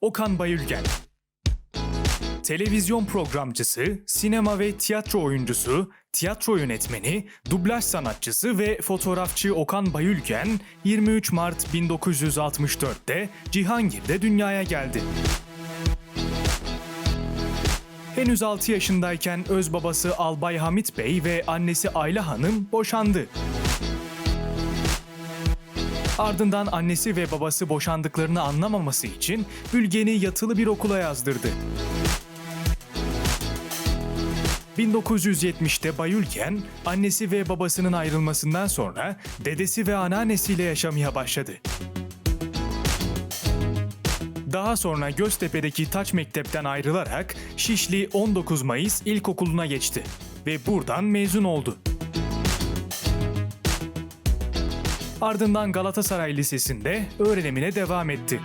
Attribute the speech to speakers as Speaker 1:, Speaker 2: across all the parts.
Speaker 1: Okan Bayülgen Televizyon programcısı, sinema ve tiyatro oyuncusu, tiyatro yönetmeni, dublaj sanatçısı ve fotoğrafçı Okan Bayülgen 23 Mart 1964'te Cihangir'de dünyaya geldi. Henüz 6 yaşındayken öz babası Albay Hamit Bey ve annesi Ayla Hanım boşandı. Ardından annesi ve babası boşandıklarını anlamaması için Bülgen'i yatılı bir okula yazdırdı. 1970'te Bayülgen, annesi ve babasının ayrılmasından sonra dedesi ve anneannesiyle yaşamaya başladı. Daha sonra Göztepe'deki Taç Mektep'ten ayrılarak Şişli 19 Mayıs İlkokulu'na geçti ve buradan mezun oldu. Ardından Galatasaray Lisesi'nde öğrenimine devam etti.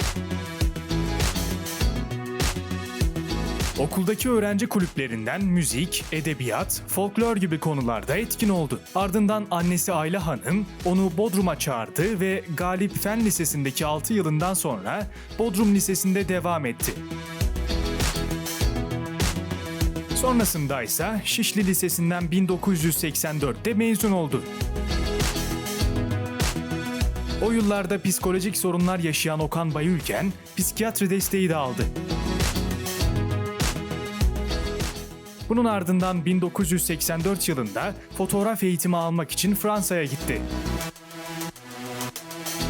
Speaker 1: Okuldaki öğrenci kulüplerinden müzik, edebiyat, folklor gibi konularda etkin oldu. Ardından annesi Ayla Hanım onu Bodrum'a çağırdı ve Galip Fen Lisesi'ndeki 6 yılından sonra Bodrum Lisesi'nde devam etti. Sonrasında ise Şişli Lisesi'nden 1984'te mezun oldu. O yıllarda psikolojik sorunlar yaşayan Okan Bayülgen, psikiyatri desteği de aldı. Bunun ardından 1984 yılında fotoğraf eğitimi almak için Fransa'ya gitti.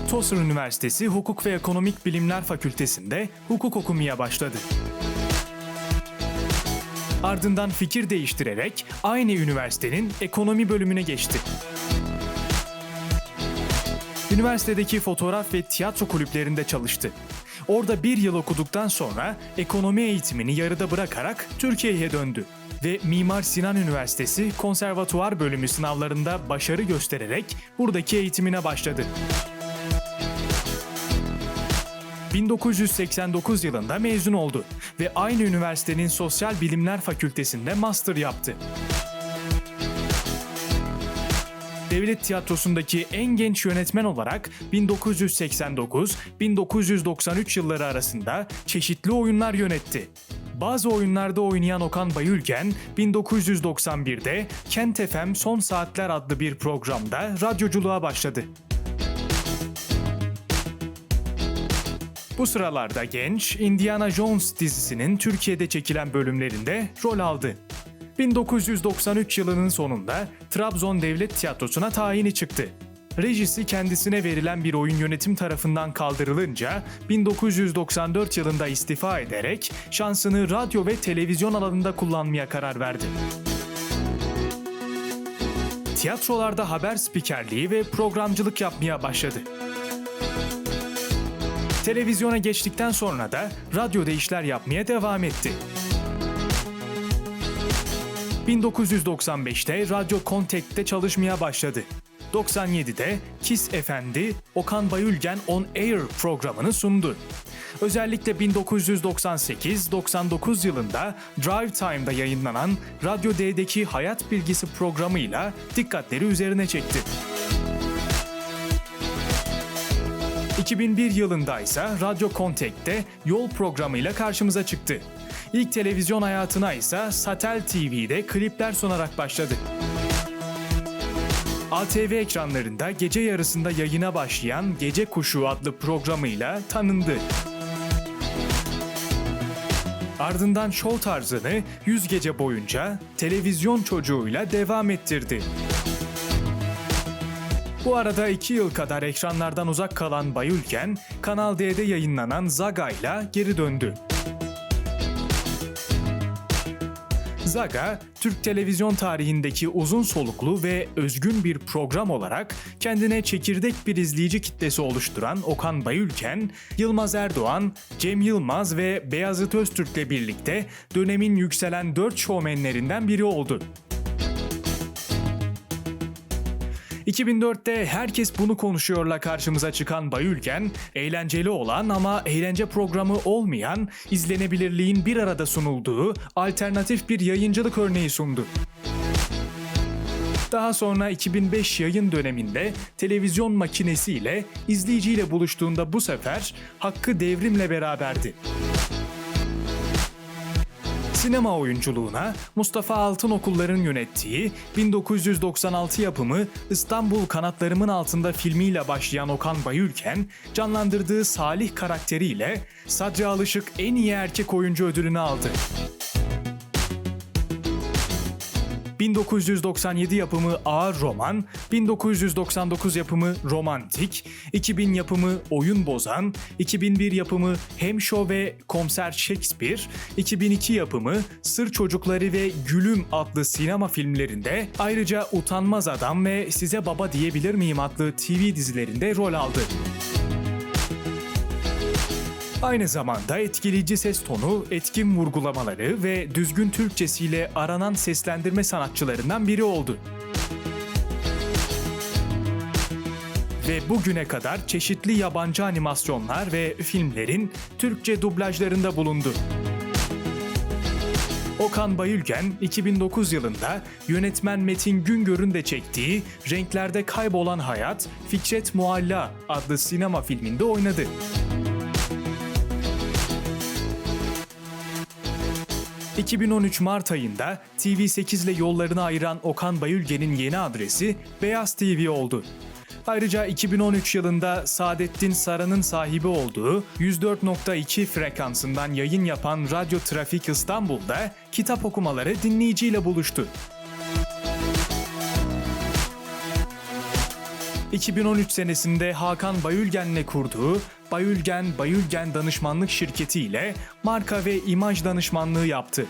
Speaker 1: Towson Üniversitesi Hukuk ve Ekonomik Bilimler Fakültesinde hukuk okumaya başladı. Ardından fikir değiştirerek aynı üniversitenin ekonomi bölümüne geçti. Üniversitedeki fotoğraf ve tiyatro kulüplerinde çalıştı. Orada bir yıl okuduktan sonra ekonomi eğitimini yarıda bırakarak Türkiye'ye döndü ve Mimar Sinan Üniversitesi Konservatuvar bölümü sınavlarında başarı göstererek buradaki eğitimine başladı. 1989 yılında mezun oldu ve aynı üniversitenin Sosyal Bilimler Fakültesinde master yaptı. Devlet Tiyatrosu'ndaki en genç yönetmen olarak 1989-1993 yılları arasında çeşitli oyunlar yönetti. Bazı oyunlarda oynayan Okan Bayülgen, 1991'de Kent FM Son Saatler adlı bir programda radyoculuğa başladı. Bu sıralarda genç, Indiana Jones dizisinin Türkiye'de çekilen bölümlerinde rol aldı. 1993 yılının sonunda Trabzon Devlet Tiyatrosu'na tayini çıktı. Rejisi kendisine verilen bir oyun yönetim tarafından kaldırılınca 1994 yılında istifa ederek şansını radyo ve televizyon alanında kullanmaya karar verdi. Tiyatrolarda haber spikerliği ve programcılık yapmaya başladı. Televizyona geçtikten sonra da radyoda işler yapmaya devam etti. 1995'te Radyo Contakt'te çalışmaya başladı. 97'de Kiss Efendi, Okan Bayülgen On Air programını sundu. Özellikle 1998-99 yılında Drive Time'da yayınlanan Radyo D'deki Hayat Bilgisi programıyla dikkatleri üzerine çekti. 2001 yılında ise Radyo Contakt'te Yol programıyla karşımıza çıktı. İlk televizyon hayatına ise Satel TV'de klipler sunarak başladı. ATV ekranlarında gece yarısında yayına başlayan Gece Kuşu adlı programıyla tanındı. Ardından show tarzını 100 gece boyunca televizyon çocuğuyla devam ettirdi. Bu arada 2 yıl kadar ekranlardan uzak kalan Bayülken, Kanal D'de yayınlanan Zaga'yla geri döndü. Zaga, Türk televizyon tarihindeki uzun soluklu ve özgün bir program olarak kendine çekirdek bir izleyici kitlesi oluşturan Okan Bayülken, Yılmaz Erdoğan, Cem Yılmaz ve Beyazıt Öztürk'le birlikte dönemin yükselen dört şovmenlerinden biri oldu. 2004'te herkes bunu konuşuyorla karşımıza çıkan Bayülgen, eğlenceli olan ama eğlence programı olmayan, izlenebilirliğin bir arada sunulduğu alternatif bir yayıncılık örneği sundu. Daha sonra 2005 yayın döneminde televizyon makinesiyle izleyiciyle buluştuğunda bu sefer Hakkı Devrim'le beraberdi. Sinema oyunculuğuna Mustafa Altınokullar'ın yönettiği 1996 yapımı İstanbul Kanatlarımın Altında filmiyle başlayan Okan Bayülken, canlandırdığı Salih karakteriyle Sadri Alışık en iyi erkek oyuncu ödülünü aldı. 1997 yapımı Ağır Roman, 1999 yapımı Romantik, 2000 yapımı Oyun Bozan, 2001 yapımı Hemşo ve Komiser Shakespeare, 2002 yapımı Sır Çocukları ve Gülüm adlı sinema filmlerinde ayrıca Utanmaz Adam ve Size Baba Diyebilir Miyim adlı TV dizilerinde rol aldı. Aynı zamanda etkileyici ses tonu, etkin vurgulamaları ve düzgün Türkçesiyle aranan seslendirme sanatçılarından biri oldu. Ve bugüne kadar çeşitli yabancı animasyonlar ve filmlerin Türkçe dublajlarında bulundu. Okan Bayülgen 2009 yılında yönetmen Metin Güngör'ün de çektiği Renklerde Kaybolan Hayat, Fikret Mualla adlı sinema filminde oynadı. 2013 Mart ayında TV8 ile yollarını ayıran Okan Bayülgen'in yeni adresi Beyaz TV oldu. Ayrıca 2013 yılında Saadettin Saran'ın sahibi olduğu 104.2 frekansından yayın yapan Radyo Trafik İstanbul'da kitap okumaları dinleyiciyle buluştu. 2013 senesinde Hakan Bayülgen'le kurduğu Bayülgen Bayülgen Danışmanlık Şirketi ile marka ve imaj danışmanlığı yaptı.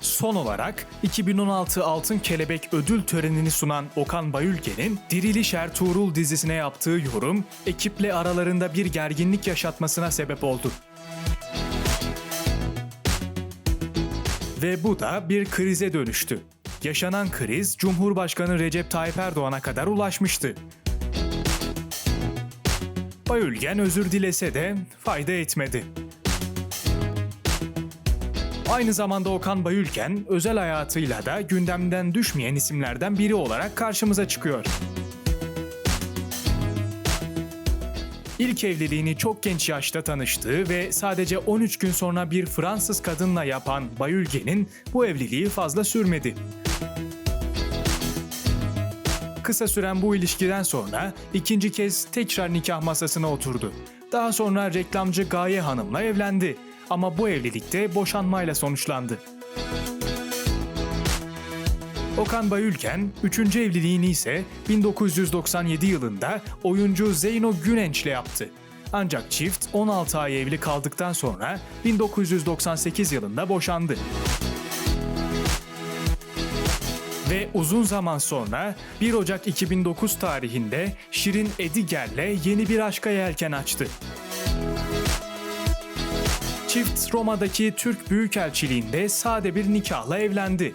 Speaker 1: Son olarak 2016 Altın Kelebek ödül törenini sunan Okan Bayülgen'in Diriliş Ertuğrul dizisine yaptığı yorum ekiple aralarında bir gerginlik yaşatmasına sebep oldu. Ve bu da bir krize dönüştü. Yaşanan kriz Cumhurbaşkanı Recep Tayyip Erdoğan'a kadar ulaşmıştı. Bayülgen özür dilese de fayda etmedi. Aynı zamanda Okan Bayülken özel hayatıyla da gündemden düşmeyen isimlerden biri olarak karşımıza çıkıyor. İlk evliliğini çok genç yaşta tanıştığı ve sadece 13 gün sonra bir Fransız kadınla yapan Bayülgen'in bu evliliği fazla sürmedi. Kısa süren bu ilişkiden sonra ikinci kez tekrar nikah masasına oturdu. Daha sonra reklamcı Gaye Hanım'la evlendi ama bu evlilikte boşanmayla sonuçlandı. Okan Bayülken, üçüncü evliliğini ise 1997 yılında oyuncu Zeyno Günenç'le yaptı. Ancak çift 16 ay evli kaldıktan sonra 1998 yılında boşandı. Ve uzun zaman sonra 1 Ocak 2009 tarihinde Şirin Ediger'le yeni bir aşka yelken açtı. Çift Roma'daki Türk Büyükelçiliğinde sade bir nikahla evlendi.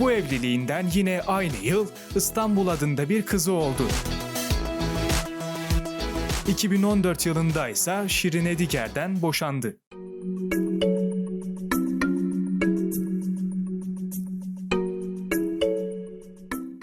Speaker 1: Bu evliliğinden yine aynı yıl İstanbul adında bir kızı oldu. 2014 yılında ise Şirin Ediger'den boşandı.